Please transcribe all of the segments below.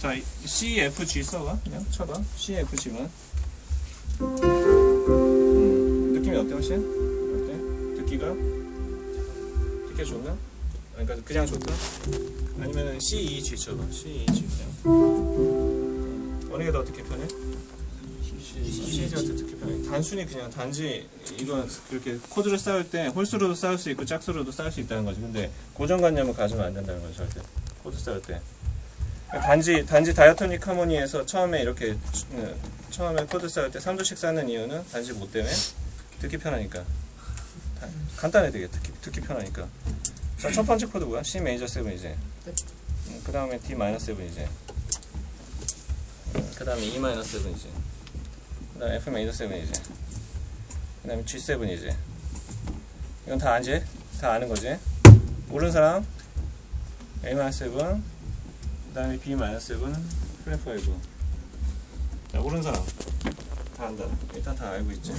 자, C, F, G 써봐. 그냥 쳐봐. C, F, G만. 음, 느낌이 어때, 훨씬? 어때? 듣기가? 듣기 좋나? 그러니까 그냥 좋다? 아니면 C, E, G 쳐봐. C, E, G 그냥. 음, 어느 게 더 듣기 편해? C가 더 듣기 편해. 단순히 그냥 단지 이건 그렇게 코드를 쌓을 때 홀수로도 쌓을 수 있고 짝수로도 쌓을 수 있다는 거지. 근데 고정관념을 가지면 안 된다는 거죠, 절대. 코드 쌓을 때. 단지 단지 다이어토닉 하모니에서 처음에 이렇게 어, 처음에 코드 쌓을 때 3도씩 쌓는 이유는 단지 뭐 때문에 듣기 편하니까 다- 간단해 되게 듣기 듣기 편하니까 자 첫 번째 코드 뭐야? C 메이저 7이지 그 다음에 D 마이너 7이지 그 다음에 E 마이너 7이지 그 다음에 F 메이저 7이지 그 다음에 G 7이지 이건 다 알지? 다 아는 거지? 모르는 사람? A 마이너 7 그 다음에 B-7은 플랫 5 자, 모르는 사람 다 안다 일단 다 알고 있지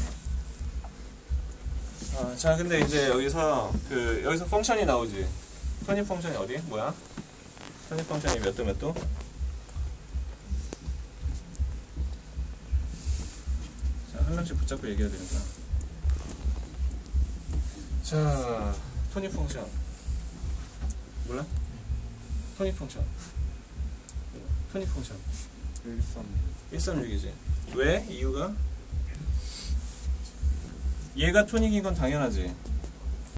아, 자 근데 이제 여기서 그 여기서 펑션이 나오지 편입 펑션이 어디? 뭐야? 편입 펑션이 몇 도 몇 도? 자, 한 명씩 붙잡고 얘기해야 되니까 자, 토닉 펑션 몰라? 토닉 펑션 토닉 펑션 136이지 왜? 이유가? 얘가 토닉인 건 당연하지